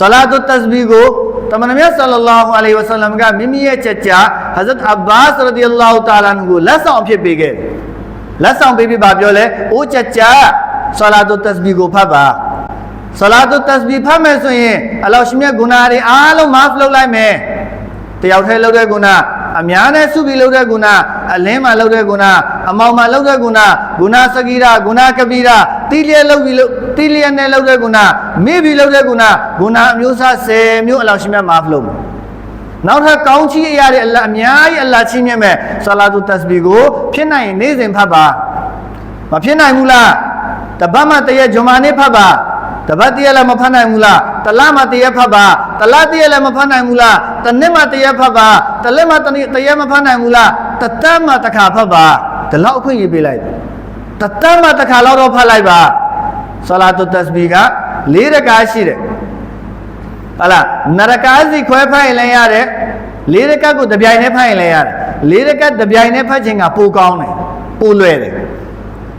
ဆလာတုတစဘီကိုတမန်တော်မြတ်ဆလလာဟူအလိုင်ဝဆလမ်ကမိမိရဲ့ချက်ချာဟဇရတ်အဘ္ဘာစ်ရဒီအလ္လာဟူတာလာန်ကိုလက်ဆောင်အဖြစ်ပေးခဲ့တယ်လက်ဆောင်ပေးပြီးပါပြောလဲအိုးချက်ချာဆလာတုတစဘီကိုဖတ်ပါဆလာတုတစဘီဖတ်မယ်ဆိုရင်အလောရှိမြတ်ဂုဏတွေအားလုံးမာဖလုပ်လိုက်မယ်တယောက်တည်းလုပ်တဲ့ဂုဏ အများနဲ့စုပြီးလုပ်တဲ့ဂုဏအလင်းမှလုပ်တဲ့ဂုဏအမောင်မှလုပ်တဲ့ဂုဏဂုဏစဂီရာဂုဏကပီရာတီလျက်လုပ်ပြီးလုပ်တီလျက်နဲ့လုပ်တဲ့ဂုဏမိပြီးလုပ်တဲ့ဂုဏဂုဏအမျိုးအစား10မျိုးအလောရှိမြတ်မာဖလုပ်မယ်နောက်ထပ်ကောင်းချီးအရာတွေအလ္လာဟ်အများကြီးအလ္လာဟ်ချီးမြှင့်မဲ့ဆလာတုတစဘီကိုဖြစ်နိုင်ရင်နေ့စဉ်ဖတ်ပါမဖြစ်နိုင်ဘူးလားတပတ်မှတရက်ဂျွန်မာနေ့ဖတ်ပါ တပတ်တရက်လည်းမဖတ်နိုင်ဘူးလားတလမှတရက်ဖတ်ပါတလတရက်လည်းမဖတ်နိုင်ဘူးလားတနှစ်မှတရက်ဖတ်ပါတလက်မှတနေ့တရက်မဖတ်နိုင်ဘူးလားတသက်မှတစ်ခါဖတ်ပါဒီလောက်အခွင့်အရေးပေးလိုက်တသက်မှတစ်ခါလောက်တော့ဖတ်လိုက်ပါဆလာတုတစဘီက၄ရကားရှိတယ်ဟလာနရကားစီခွဲဖတ်ရင်လည်းရတယ်လေးရကတ်ကိုတပြိုင်နဲ့ဖတ်ရင်လည်းရတယ်လေးရကတ်တပြိုင်နဲ့ဖတ်ခြင်းကပိုကောင်းတယ်ပိုလွယ်တယ်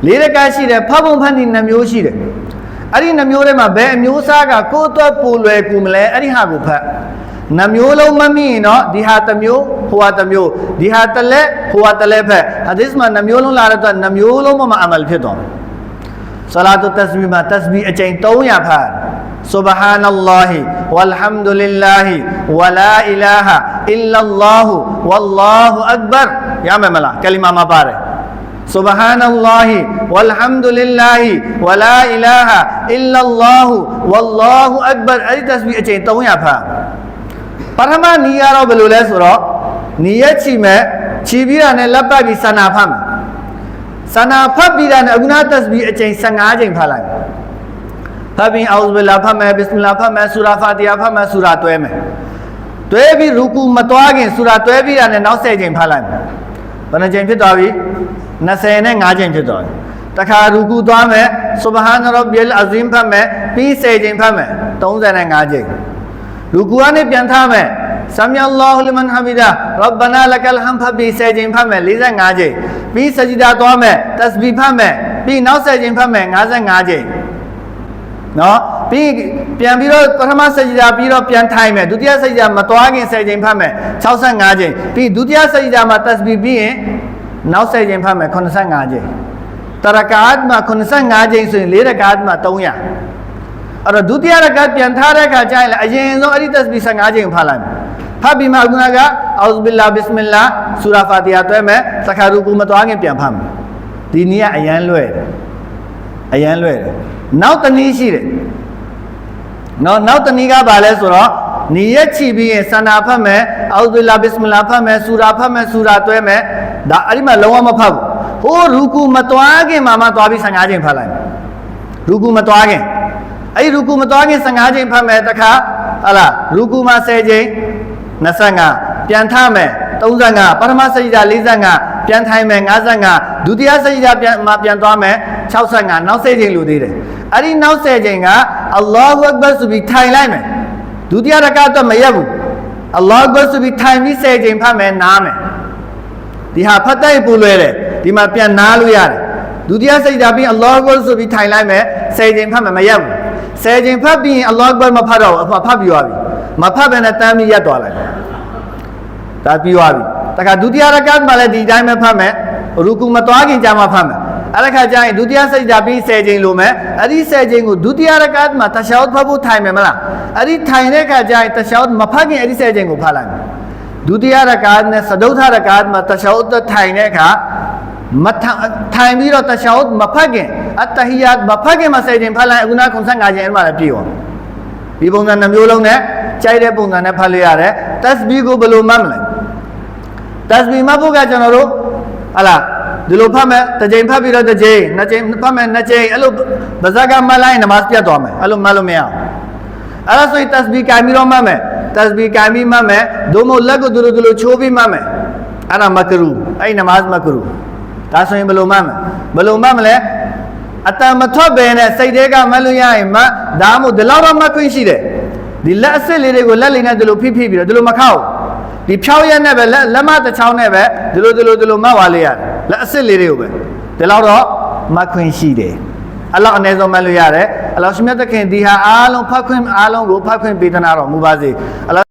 လေးရကတ်ရှိတယ်ဖတ်ပုံဖတ်နည်းနှမျိုးရှိတယ် အဲ့ဒီနှမျိုးထဲမှာဘယ်အမျိုးအစားကကိုယ်အတွက်ပိုလွယ်ကူမလဲအဲ့ဒီဟာကိုဖတ်နှမျိုးလုံးမမိရင်တော့ဒီဟာတစ်မျိုးဟိုဟာတစ်မျိုးဒီဟာတစ်လက်ဟိုဟာတစ်လက်ဖက်ဟာဒီစ်မှာနှမျိုးလုံးလာတဲ့အတွက်နှမျိုးလုံးမမအမလ်ဖြစ်သွားတယ်ဆလာတုတစဘီမှာတစဘီအကျိန်300ဖတ် سبحان الله والحمد لله ولا إله إلا الله والله أكبر يا مملا كلمة ما باره سبحان الله والحمد لله ولا إله إلا الله والله أكبر أي تسبيح أجين تقول يا فا ပထမနီးရတော့ဘယ်လိုလဲဆိုတော့နီးရချီမဲ့ချီပြီးတာနဲ့လက်ပတ်ပြီးဆန္နာဖတ်မယ်ဆန္နာဖတ်ပြီးတာနဲ့အခုနသစဘီအကျိန်15ချိန်ဖတ်လိုက်ဖတ်ပြီးအောက်ဇ်ဘီလာဖတ်မယ်ဘစ္စမလာဖတ်မယ်ဆူရာဖာတီယာဖတ်မယ်ဆူရာတွဲမယ်တွဲပြီးရူကူမသွားခင်ဆူရာတွဲပြီးတာနဲ့နောက်10ချိန်ဖတ်လိုက်မယ်ဘယ်နှချိန်ဖြစ်သွားပြီ 20နဲ့5ချိန်ဖြစ်သွားပြီတခါရူကူသွားမယ်ဆူဘဟာနရဘီလ်အဇင်ဖတ်မယ်ပြီး10ချိန်ဖတ်မယ်35ချိန်ရူကူကနေပြန်ထားမယ်ဆမ်ယအလ္လာဟူလီမန်ဟာမီဒါရဘ္ဘနာလကလ်ဟမ်ဖတ်ပြီး10ချိန်ဖတ်မယ်45ချိန်ပြီးစဂျီဒါသွားမယ်တစဘီဖတ်မယ်ပြီးနောက်10ချိန်ဖတ်မယ်55ချိန်နော်ပြီးပြန်ပြီးတော့ပထမစဂျီဒါပြီးတော့ပြန်ထိုင်မယ်ဒုတိယစဂျီဒါမသွားခင်10ချိန်ဖတ်မယ်65ချိန်ပြီးဒုတိယစဂျီဒါမှာတစဘီပြီးရင် နောက်10ချိန်ဖတ်မယ်85ချိန်တရကာတ်မှာ85ချိန်ဆိုရင်4ရကာတ်မှာ300အဲ့တော့ဒုတိယရကတ်ပြန်ထားတဲ့အခါကျရင်လည်းအရင်ဆုံးအဲ့ဒီတက်စဘီ15ချိန်ဖတ်လိုက်မယ်ဖတ်ပြီးမှခုနကအောဇ်ဘီလာဘစ်မလာဆူရာဖာတီယာတွဲမယ်သခါရူကူမသွားခင်ပြန်ဖတ်မယ်ဒီနည်းကအရန်လွဲ့တယ်အရန်လွဲ့တယ်နောက်တနည်းရှိတယ်နောက်နောက်တနည်းကဘာလဲဆိုတော့နီရက်ချီပြီးရင်စန္ဒာဖတ်မယ်အောဇ်ဘီလာဘစ်မလာဖတ်မယ်ဆူရာဖတ်မယ်ဆူရာတွဲမယ် ဒါအဲ့ဒီမှာလုံးဝမဖတ်ဘူးဟိုရူကူမသွားခင်မှမှသွားပြီး15ချိန်ဖတ်လိုက်မယ်ရူကူမသွားခင်အဲ့ဒီရူကူမသွားခင်15ချိန်ဖတ်မယ်တခါဟလာရူကူမှာ10ချိန်25ပြန်ထမယ်35ပထမစကြဒါ45ပြန်ထိုင်မယ်55ဒုတိယစကြဒါပြန်မှာပြန်သွားမယ်65နောက်10ချိန်လိုသေးတယ်အဲ့ဒီနောက်10ချိန်ကအလ္လာဟူအက်ဘာဆိုပြီးထိုင်လိုက်မယ်ဒုတိယရကတော့မရက်ဘူးအလ္လာဟူအက်ဘာဆိုပြီးထိုင်ပြီး10ချိန်ဖတ်မယ်နားမယ် ဒီဟာဖတ်တဲ့ပူလွယ်တယ်ဒီမှာပြန်နားလို့ရတယ်ဒုတိယစိတ်ဓာတ်ပြီးအလ္လာဟ်အက်ဘာဆိုပြီးထိုင်လိုက်မယ်10ချိန်ဖတ်မယ်မရက်ဘူးဆယ်ချိန်ဖတ်ပြီးရင်အလ္လာဟ်အက်ဘာမဖတ်တော့ဘူးဖတ်ပြီးသွားပြီမဖတ်ဘဲနဲ့တမ်းပြီးရက်သွားလိုက်ဒါပြီးသွားပြီတခါဒုတိယရကတ်မှလည်းဒီတိုင်းပဲဖတ်မယ်ရူကူမသွားခင်ကြာမှဖတ်မယ်အဲ့ဒါခါကျရင်ဒုတိယစိတ်ဓာတ်ပြီး10ချိန်လိုမယ်အဲ့ဒီ10ချိန်ကိုဒုတိယရကတ်မှာတရှောက်ဖတ်ဖို့ထိုင်မယ်မလားအဲ့ဒီထိုင်တဲ့ခါကျရင်တရှောက်မဖတ်ခင်အဲ့ဒီ10ချိန်ကိုဖတ်လိုက်မယ် ဒုတိယရကတ်နဲ့သဒုထရကတ်မှာတရှောက်ထိုင်တဲ့အခါမထိုင်ပြီးတော့တရှောက်မဖတ်ခင်အတဟီယတ်မဖတ်ခင်မှာ10ချိန်ဖတ်လိုက်အခုန95ချိန်အဲ့မှာလည်းပြည့်အောင်ဒီပုံစံနှမျိုးလုံးနဲ့ကြိုက်တဲ့ပုံစံနဲ့ဖတ်လို့ရတယ်တက်စဘီကိုဘယ်လိုမှတ်မလဲတက်စဘီမှတ်ဖို့ကကျွန်တော်တို့ဟလာဒီလိုဖတ်မယ်တစ်ချိန်ဖတ်ပြီးတော့တစ်ချိန်နှစ်ချိန်ဖတ်မယ်နှစ်ချိန်အဲ့လိုဗဇက်ကမှတ်လိုက်နမတ်ပြတ်သွားမယ်အဲ့လိုမှတ်လို့မရအောင်အဲ့ဒါဆိုရင်တက်စဘီကင်ပြီးတော့မှတ်မယ် တက်စဘီကင်ပြီးမှတ်မယ်ဒို့မဟုတ်လက်ကိုဒီလိုဒီလိုချိုးပြီးမှတ်မယ်အဲ့ဒါမကရူအဲ့နမတ်မကရူဒါဆိုရင်ဘယ်လိုမှတ်မလဲဘယ်လိုမှတ်မလဲအတန်မထွက်ပဲနဲ့စိတ်သေးကမလို့ရရင်မဒါမှမဟုတ်ဒီလောက်တော့မခွင့်ရှိတယ်ဒီလက်အစ်စ်လေးတွေကိုလက်လေးနဲ့ဒီလိုဖိဖိပြီးတော့ဒီလိုမခောက်ဒီဖြောင်းရက်နဲ့ပဲလက်လက်မတစ်ချောင်းနဲ့ပဲဒီလိုဒီလိုဒီလိုမှတ်ပါလေရတယ်လက်အစ်စ်လေးတွေကိုပဲဒီလောက်တော့မခွင့်ရှိတယ်အလောက်အနည်းဆုံးမှတ်လို့ရတယ် အလောရှင်မြတ်သခင်ဒီဟာအားလုံးဖတ်ခွင့်အားလုံးကိုဖတ်ခွင့်ပေးသနာတော်မူပါစေအလော